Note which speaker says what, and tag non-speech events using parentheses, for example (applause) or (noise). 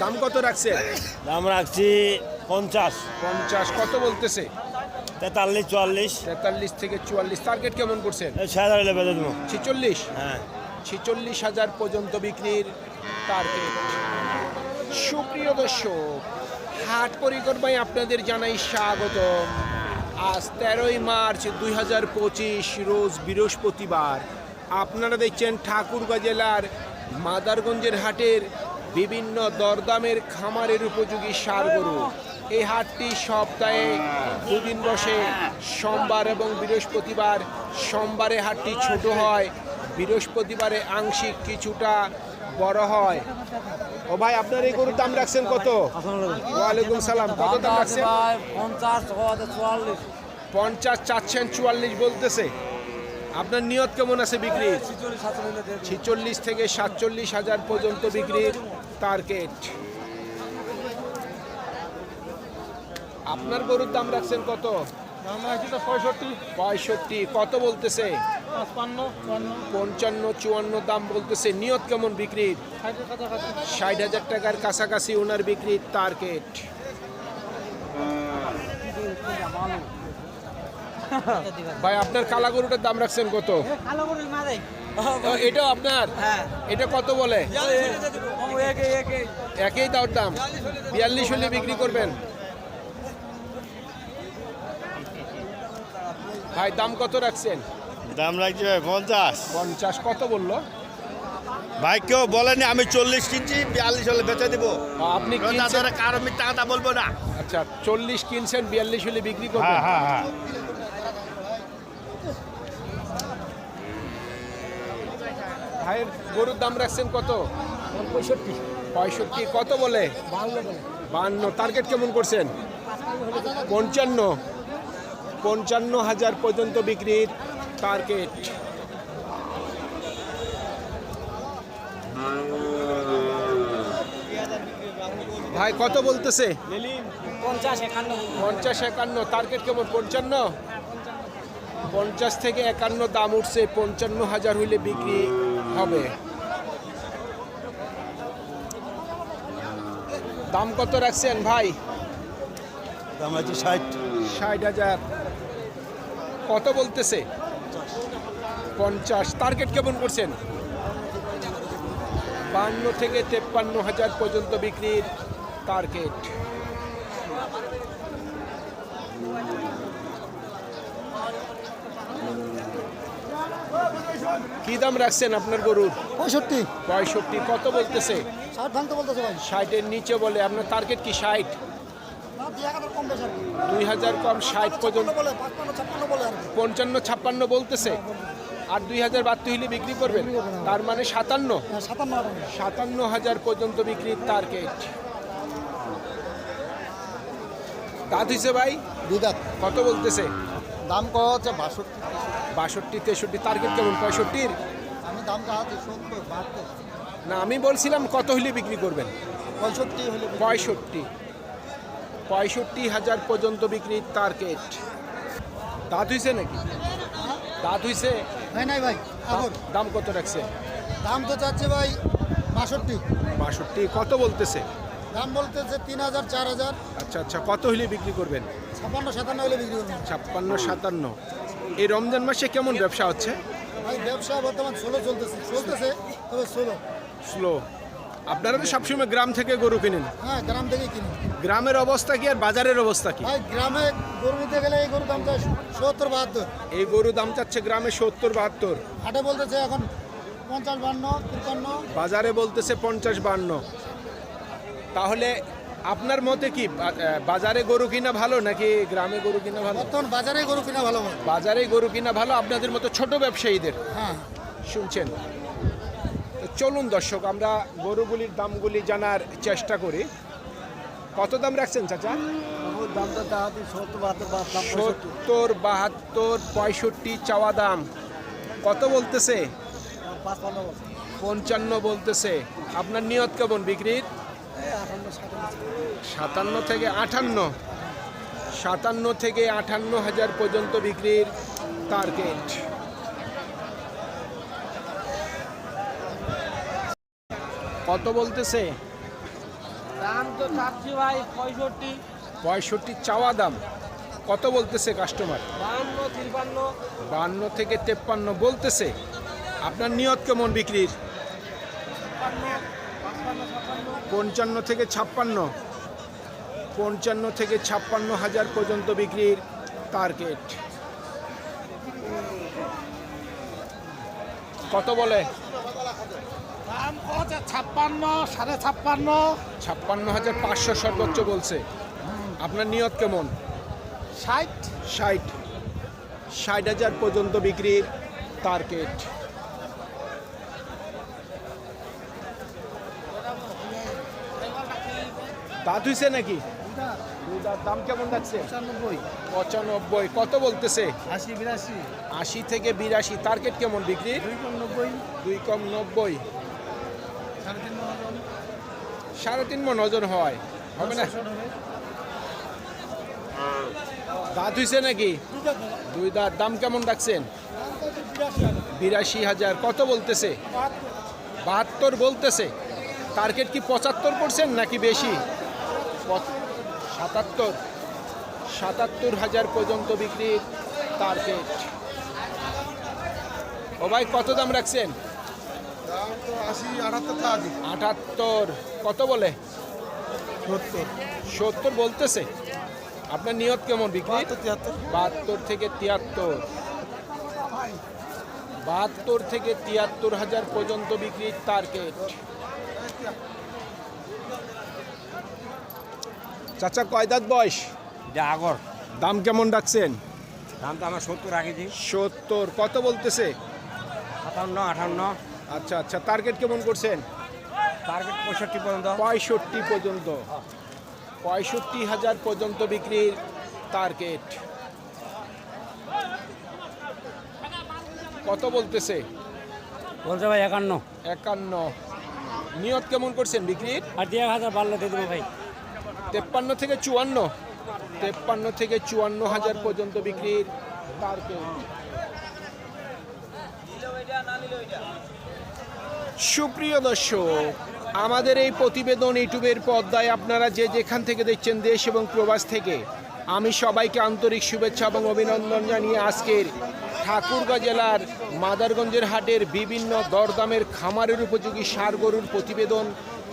Speaker 1: দাম কত রাখছে?
Speaker 2: দাম রাখছি পঞ্চাশ।
Speaker 1: পঞ্চাশ কত বলতেছে?
Speaker 2: তেতাল্লিশ চুয়াল্লিশ।
Speaker 1: তেতাল্লিশ থেকে চুয়াল্লিশ। টার্গেট কেমন করছেন? ছিচল্লিশ?
Speaker 2: হ্যাঁ।
Speaker 1: ছেচল্লিশ হাজার পর্যন্ত বিক্রির টার্গেট সুপ্রিয় দর্শক হাট পরিক্রমায় আপনাদের জানাই স্বাগত আজ তেরোই মার্চ দুই হাজার পঁচিশ রোজ বৃহস্পতিবার। আপনারা দেখছেন ঠাকুরগাঁ জেলার মাদারগঞ্জের হাটের বিভিন্ন দরদামের খামারের উপযোগী সার গরু এই হাটটি সপ্তাহে দুদিন বসে। সোমবার এবং বৃহস্পতিবার সোমবারে হাটটি ছোট হয়। বৃহস্পতিবারে আংশিক কিছুটা বড় হয়। ও ভাই, আপনার এই গরুর দাম রাখছেন কত? ওয়ালাইকুম সালাম। কত দাম রাখছেন?
Speaker 2: পঞ্চাশ
Speaker 1: চাচ্ছেন, চুয়াল্লিশ বলতেছে। আপনার নিয়ত কেমন আছে বিক্রি ছিচল্লিশ থেকে সাতচল্লিশ হাজার পর্যন্ত বিক্রির। টার্গেট আপনার গরুর দাম রাখছেন কত?
Speaker 3: পঁয়ষট্টি।
Speaker 1: পঁয়ষট্টি। কত বলতেছে? পঞ্চান্ন চুয়ান্ন দাম বলতেছে। নিয়ত কেমন বিক্রির ষাট হাজার টাকার কাছাকাছি ওনার বিক্রির টার্গেট (laughs) ভাই আপনার কালা গরুটার দাম রাখছেন কত?
Speaker 3: কালো করে না দেয়
Speaker 1: ও, এটাও আপনার?
Speaker 3: হ্যাঁ।
Speaker 1: এটা কত বলে? একই দাওর দাম। বিয়াল্লিশ হলে বিক্রি করবেন? ভাই দাম কত রাখছেন?
Speaker 2: দাম রাখছি ভাই পঞ্চাশ।
Speaker 1: পঞ্চাশ কত বলল?
Speaker 2: ভাই কেউ বলেনি আমি চল্লিশ কিনছি বিয়াল্লিশ হলে বেচে দিব।
Speaker 1: আপনি কিনছেন
Speaker 2: কারও মিথ্যা কথা বলব না।
Speaker 1: আচ্ছা চল্লিশ কিনছেন বিয়াল্লিশ হলে বিক্রি
Speaker 2: হ্যাঁ
Speaker 1: করবেন।
Speaker 2: হ্যাঁ হ্যাঁ।
Speaker 1: ভাইয়ের গরুর দাম রাখছেন কত?
Speaker 3: পঁয়ষট্টি।
Speaker 1: পঁয়ষট্টি। কত বলে? বান্ন টার্গেট কেমন করছেন? পঞ্চান্ন। পঞ্চান্ন হাজার পর্যন্ত বিক্রির টার্গেট। ভাই কত বলতেছে?
Speaker 3: পঞ্চাশ একান্ন।
Speaker 1: টার্গেট কেমন? পঞ্চান্ন? পঞ্চাশ থেকে একান্ন দাম উঠছে। পঞ্চান্ন হাজার হইলে বিক্রি হবে। দাম কত রাখছেন ভাই?
Speaker 2: দাম রাখছি ষাট।
Speaker 1: ষাট হাজার। কত বলতেছে? পঞ্চাশ। টার্গেট কেমন করছেন? বান্ন থেকে তেপ্পান্ন হাজার পর্যন্ত বিক্রির টার্গেট কি দাম রাখছেন আপনার গরুর
Speaker 3: পঁয়ষট্টি।
Speaker 1: পঁয়ষট্টি কত বলতেছে?
Speaker 3: ষাট ভাঙতে বলতেছে ভাই।
Speaker 1: ষাটের নিচে বলে আপনার টার্গেট কি ষাট?
Speaker 3: দুই হাজার কম
Speaker 1: ষাট পর্যন্ত। পঞ্চান্ন ছাপ্পান্ন বলতেছে? আর দুই হাজার বাহাত্তর হলে বিক্রি করবেন? তার মানে সাতান্ন?
Speaker 3: হ্যাঁ, সাতান্ন
Speaker 1: হাজার পর্যন্ত বিক্রির টার্গেট দাঁত হইছে ভাই?
Speaker 3: দুই দাঁত।
Speaker 1: কত বলতেছে?
Speaker 3: দাম কত হচ্ছে বাষট্টি
Speaker 1: বাষট্টি তেষট্টি টার্গেট কেমন? পঁয়ষট্টির?
Speaker 3: আমি দাম চাচ্ছি সত্তর বাহাত্তর।
Speaker 1: না আমি বলছিলাম কত হলে বিক্রি করবেন?
Speaker 3: পঁয়ষট্টি হলে
Speaker 1: পঁয়ষট্টি। পঁয়ষট্টি হাজার পর্যন্ত বিক্রির টার্গেট দাঁত হইছে নাকি? দাঁত হইছে?
Speaker 3: হয় নাই ভাই আগর
Speaker 1: দাম কত রাখছে?
Speaker 3: দাম তো চাচ্ছে ভাই বাষট্টি।
Speaker 1: বাষট্টি কত বলতেছে?
Speaker 3: দাম বলতেছে তিন হাজার চার হাজার।
Speaker 1: আচ্ছা আচ্ছা কত হলে বিক্রি করবেন?
Speaker 3: ছাপ্পান্ন সাতান্ন হলে বিক্রি করবেন।
Speaker 1: ছাপ্পান্ন সাতান্ন। এই রমজান মাসে কেমন ব্যবসা হচ্ছে?
Speaker 3: ভাই ব্যবসা বর্তমান স্লো চলতেছে চলতেছে তবে ষোলো
Speaker 1: স্লো আপনারা তো সবসময় গ্রাম থেকে গরু কিনেন।
Speaker 3: হ্যাঁ গ্রাম থেকে কিনি।
Speaker 1: গ্রামের অবস্থা কি আর বাজারের অবস্থা কি?
Speaker 3: ভাই গ্রামে গরু নিতে গেলে এই গরুর দাম চাই সত্তর বাহাত্তর।
Speaker 1: এই গরু দাম চাচ্ছে গ্রামে সত্তর বাহাত্তর।
Speaker 3: হাটে বলতেছে এখন পঞ্চাশ বান্ন তিপ্পান্ন।
Speaker 1: বাজারে বলতেছে পঞ্চাশ বান্ন তাহলে আপনার মতে কি বাজারে গরু কিনা ভালো নাকি গ্রামে গরু কিনা ভালো?
Speaker 3: বর্তমান বাজারে গরু কিনা ভালো
Speaker 1: বাজারে গরু কিনা ভালো আপনাদের মতো ছোট ব্যবসায়ীদের?
Speaker 3: হ্যাঁ।
Speaker 1: শুনছেন? তো চলুন দর্শক আমরা গরুগুলির দামগুলি জানার চেষ্টা করি। কত দাম রাখছেন চাচা?
Speaker 3: সত্তর বাহাত্তর
Speaker 1: পঁয়ষট্টি চাওয়া দাম। কত বলতেছে? পঞ্চান্ন বলতেছে। আপনার নিয়ত কেমন বিক্রির?
Speaker 3: সাতান্ন
Speaker 1: থেকে আটান্ন সাতান্ন থেকে আটান্ন হাজার পর্যন্ত বিক্রির টার্গেট কত বলতেছে?
Speaker 4: দাম তো চাচ্ছি ভাই পঁয়ষট্টি।
Speaker 1: পঁয়ষট্টি চাওয়া দাম। কত বলতেছে কাস্টমার বান্ন থেকে তেপ্পান্ন বলতেছে। আপনার নিয়ত কেমন বিক্রির? পঞ্চান্ন থেকে ছাপ্পান্ন। পঞ্চান্ন থেকে ছাপ্পান্ন হাজার পর্যন্ত বিক্রির টার্গেট। কত বলে?
Speaker 4: ছাপ্পান্ন সাড়ে ছাপ্পান্ন।
Speaker 1: ছাপ্পান্ন হাজার পাঁচশো সর্বোচ্চ বলছে। আপনার নিয়ত কেমন?
Speaker 4: ষাট।
Speaker 1: ষাট। ষাট হাজার পর্যন্ত বিক্রির টার্গেট। দাঁত হইছে নাকি? দাম কেমন যাচ্ছে?
Speaker 4: পঁচানব্বই।
Speaker 1: পঁচানব্বই। কত বলতেছে?
Speaker 4: আশি বিরাশি।
Speaker 1: আশি থেকে বিরাশি। টার্গেট কেমন বিক্রি
Speaker 4: দুই কম নব্বই।
Speaker 1: দুই কম নব্বই।
Speaker 4: সাড়ে তিন
Speaker 1: মন ওজন। হয়। হবে না? দাঁত হইছে নাকি? দুই দাঁত। দাম কেমন রাখছেন? বিরাশি হাজার। কত বলতেছে? বাহাত্তর বলতেছে। টার্গেট কি পঁচাত্তর করছেন নাকি বেশি? সাতাত্তর সাতাত্তর হাজার পর্যন্ত বিক্রির টার্গেট ও ভাই কত দাম রাখছেন?
Speaker 3: আটাত্তর
Speaker 1: কত বলে?
Speaker 3: সত্তর।
Speaker 1: সত্তর বলতেছে। আপনার নিয়ত কেমন বিক্রি? বাহাত্তর থেকে তিয়াত্তর। বাহাত্তর থেকে তিয়াত্তর হাজার পর্যন্ত বিক্রির টার্গেট চাচা কয় দাঁত বয়স?
Speaker 5: আগর।
Speaker 1: দাম কেমন রাখছেন
Speaker 5: দাম তো আমার সত্তর রাখেছি
Speaker 1: সত্তর কত বলতেছে?
Speaker 5: সাতান্ন আঠান্ন
Speaker 1: আচ্ছা আচ্ছা টার্গেট কেমন করছেন?
Speaker 5: টার্গেট পঁয়ষট্টি পর্যন্ত।
Speaker 1: পঁয়ষট্টি পর্যন্ত। পঁয়ষট্টি হাজার পর্যন্ত বিক্রির টার্গেট কত বলতেছে?
Speaker 5: বলছে ভাই একান্ন।
Speaker 1: একান্ন। নিয়ত কেমন করছেন বিক্রির?
Speaker 5: আর এক হাজার বাড়লে দিয়ে দেবো ভাই।
Speaker 1: তেপ্পান্ন থেকে চুয়ান্ন। তেপ্পান্ন থেকে চুয়ান্ন হাজার পর্যন্ত বিক্রির টার্গেট সুপ্রিয় দর্শক, আমাদের এই প্রতিবেদন ইউটিউবের পর্দায় আপনারা যে যেখান থেকে দেখছেন দেশ এবং প্রবাস থেকে, আমি সবাইকে আন্তরিক শুভেচ্ছা এবং অভিনন্দন জানিয়ে আজকের ঠাকুরগাঁ জেলার মাদারগঞ্জের হাটের বিভিন্ন দরদামের খামারের উপযোগী সার গরুর প্রতিবেদন